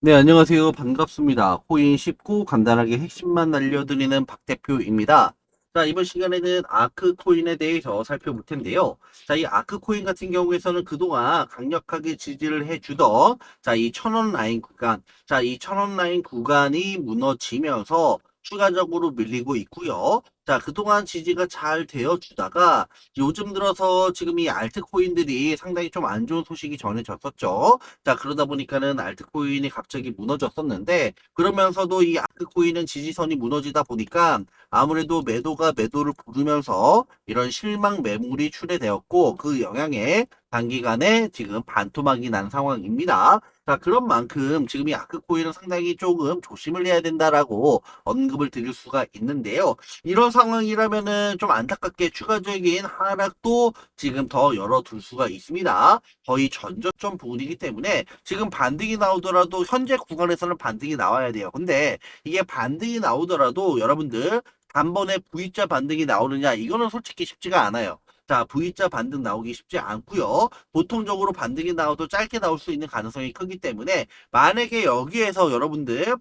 네, 안녕하세요. 반갑습니다. 코인 쉽고 간단하게 핵심만 알려드리는 박 대표입니다. 자, 이번 시간에는 아크 코인에 대해서 살펴볼 텐데요. 자, 이 아크 코인 같은 경우에서는 그동안 강력하게 지지를 해주던, 자, 이 천원 라인 구간, 자, 이 천원 라인 구간이 무너지면서 추가적으로 밀리고 있고요. 자, 그동안 지지가 잘 되어주다가 요즘 들어서 지금 이 알트코인들이 상당히 좀 안 좋은 소식이 전해졌었죠. 자, 그러다 보니까는 알트코인이 갑자기 무너졌었는데, 그러면서도 이 알트코인은 지지선이 무너지다 보니까 아무래도 매도가 매도를 부르면서 이런 실망 매물이 출해되었고, 그 영향에 단기간에 지금 반토막이 난 상황입니다. 자, 그런 만큼 지금 이 아크코인은 상당히 조금 조심을 해야 된다라고 언급을 드릴 수가 있는데요. 이런 상황이라면은 좀 안타깝게 추가적인 하락도 지금 더 열어둘 수가 있습니다. 거의 전저점 부분이기 때문에 지금 반등이 나오더라도 현재 구간에서는 반등이 나와야 돼요. 근데 이게 반등이 나오더라도 여러분들 단번에 V자 반등이 나오느냐 이거는 솔직히 쉽지가 않아요. 자, V자 반등 나오기 쉽지 않고요. 보통적으로 반등이 나와도 짧게 나올 수 있는 가능성이 크기 때문에 만약에 여기에서 여러분들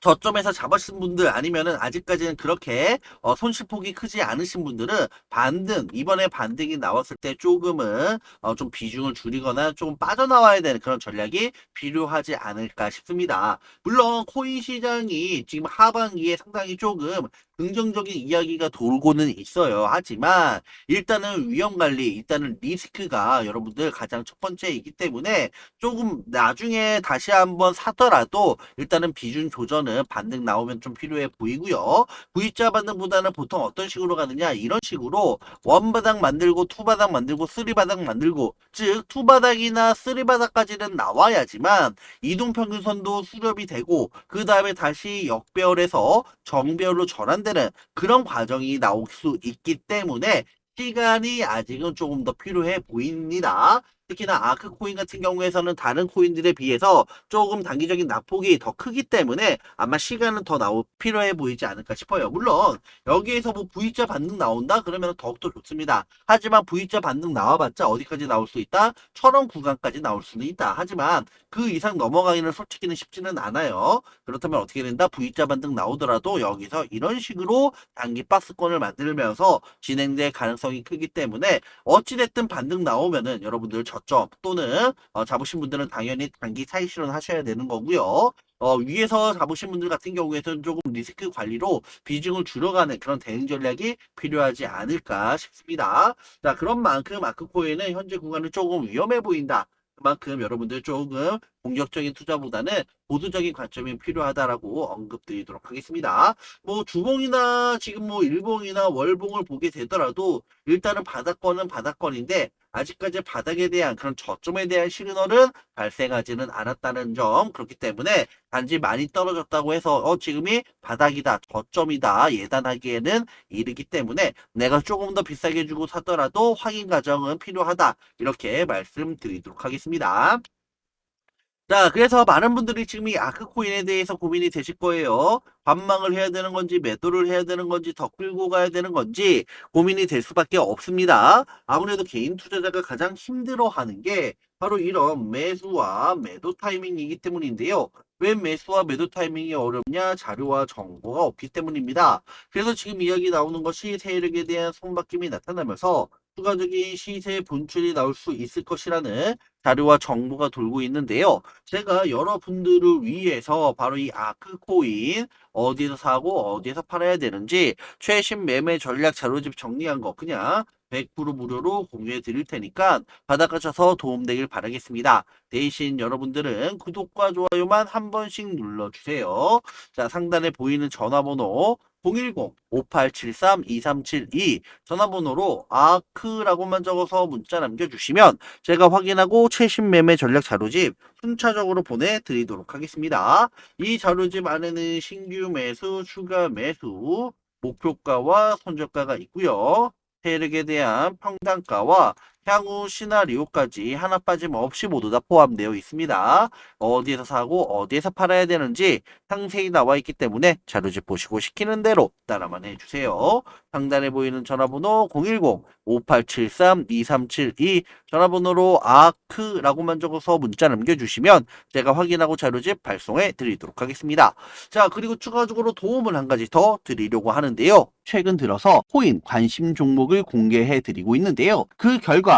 저점에서 잡으신 분들 아니면은 아직까지는 그렇게 어, 손실폭이 크지 않으신 분들은 반등 이번에 반등이 나왔을 때 조금은 어, 좀 비중을 줄이거나 조금 빠져나와야 되는 그런 전략이 필요하지 않을까 싶습니다. 물론 코인 시장이 지금 하반기에 상당히 조금 긍정적인 이야기가 돌고는 있어요. 하지만 일단은 위험 관리, 일단은 리스크가 여러분들 가장 첫 번째이기 때문에 조금 나중에 다시 한번 사더라도 일단은 비중 조절은 반등 나오면 좀 필요해 보이고요. V자 반등보다는 보통 어떤 식으로 가느냐 이런 식으로 원 바닥 만들고 투 바닥 만들고 쓰리 바닥 만들고 즉 투 바닥이나 쓰리 바닥까지는 나와야지만 이동 평균선도 수렴이 되고 그 다음에 다시 역배열에서 정배열로 전환 되는 그런 과정이 나올 수 있기 때문에 시간이 아직은 조금 더 필요해 보입니다. 특히나 아크 코인 같은 경우에서는 다른 코인들에 비해서 조금 단기적인 낙폭이 더 크기 때문에 아마 시간은 더 나오 필요해 보이지 않을까 싶어요. 물론 여기에서 뭐 V자 반등 나온다 그러면 더욱더 좋습니다. 하지만 V자 반등 나와봤자 어디까지 나올 수 있다? 천원 구간까지 나올 수는 있다. 하지만 그 이상 넘어가기는 솔직히는 쉽지는 않아요. 그렇다면 어떻게 된다? V자 반등 나오더라도 여기서 이런 식으로 단기 박스권을 만들면서 진행될 가능성이 크기 때문에 어찌됐든 반등 나오면은 여러분들 저점 또는 어, 잡으신 분들은 당연히 단기 차익 실현 하셔야 되는 거고요. 어, 위에서 잡으신 분들 같은 경우에는 조금 리스크 관리로 비중을 줄여가는 그런 대응 전략이 필요하지 않을까 싶습니다. 자, 그런 만큼 아크코인은 현재 구간은 조금 위험해 보인다. 그만큼 여러분들 조금 공격적인 투자보다는 보수적인 관점이 필요하다라고 언급드리도록 하겠습니다. 뭐 주봉이나 지금 뭐 일봉이나 월봉을 보게 되더라도 일단은 바닥권은 바닥권인데 아직까지 바닥에 대한 그런 저점에 대한 시그널은 발생하지는 않았다는 점 그렇기 때문에 단지 많이 떨어졌다고 해서 어 지금이 바닥이다 저점이다 예단하기에는 이르기 때문에 내가 조금 더 비싸게 주고 사더라도 확인 과정은 필요하다 이렇게 말씀드리도록 하겠습니다. 자, 그래서 많은 분들이 지금 이 아크코인에 대해서 고민이 되실 거예요. 관망을 해야 되는 건지, 매도를 해야 되는 건지, 더 끌고 가야 되는 건지 고민이 될 수밖에 없습니다. 아무래도 개인 투자자가 가장 힘들어 하는 게 바로 이런 매수와 매도 타이밍이기 때문인데요. 왜 매수와 매도 타이밍이 어렵냐? 자료와 정보가 없기 때문입니다. 그래서 지금 이야기 나오는 것이 세력에 대한 손바뀜이 나타나면서 추가적인 시세 분출이 나올 수 있을 것이라는 자료와 정보가 돌고 있는데요. 제가 여러분들을 위해서 바로 이 아크코인 어디서 사고 어디서 팔아야 되는지 최신 매매 전략 자료집 정리한 거 그냥 100% 무료로 공유해 드릴 테니까 받아가셔서 도움되길 바라겠습니다. 대신 여러분들은 구독과 좋아요만 한 번씩 눌러주세요. 자, 상단에 보이는 전화번호 010-5873-2372 전화번호로 아크라고만 적어서 문자 남겨주시면 제가 확인하고 최신 매매 전략 자료집 순차적으로 보내드리도록 하겠습니다. 이 자료집 안에는 신규 매수, 추가 매수, 목표가와 손절가가 있고요. 세력에 대한 평단가와 향후 시나리오까지 하나 빠짐없이 모두 다 포함되어 있습니다. 어디에서 사고 어디에서 팔아야 되는지 상세히 나와 있기 때문에 자료집 보시고 시키는 대로 따라만 해주세요. 상단에 보이는 전화번호 010-5873-2372 전화번호로 아크라고만 적어서 문자 남겨주시면 제가 확인하고 자료집 발송해 드리도록 하겠습니다. 자 그리고 추가적으로 도움을 한 가지 더 드리려고 하는데요. 최근 들어서 코인 관심 종목을 공개해 드리고 있는데요. 그 결과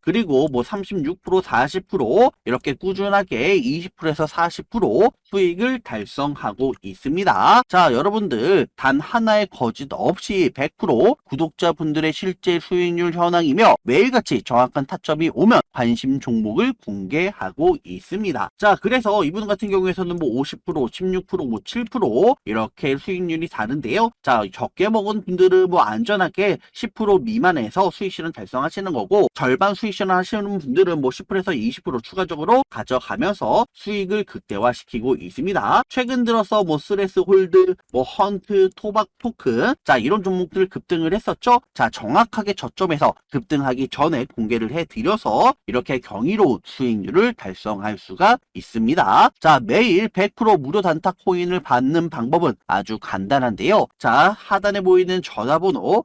그리고 뭐 36% 40% 이렇게 꾸준하게 20%에서 40% 수익을 달성하고 있습니다. 자, 여러분들 단 하나의 거짓 없이 100% 구독자분들의 실제 수익률 현황이며 매일같이 정확한 타점이 오면 관심 종목을 공개하고 있습니다. 자, 그래서 이분 같은 경우에서는 뭐 50%, 16%, 뭐 7% 이렇게 수익률이 다른데요. 자, 적게 먹은 분들은 뭐 안전하게 10% 미만에서 수익 실현 달성하시는 거고 절반 수익 실현 하시는 분들은 뭐 10%에서 20% 추가적으로 가져가면서 수익을 극대화시키고 있습니다. 최근 들어서 뭐 스레스 홀드, 뭐 헌트, 토박 토큰 자 이런 종목들 급등을 했었죠. 자 정확하게 저점에서 급등하기 전에 공개를 해드려서 이렇게 경이로운 수익률을 달성할 수가 있습니다. 자 매일 100% 무료 단타 코인을 받는 방법은 아주 간단한데요. 자 하단에 보이는 전화번호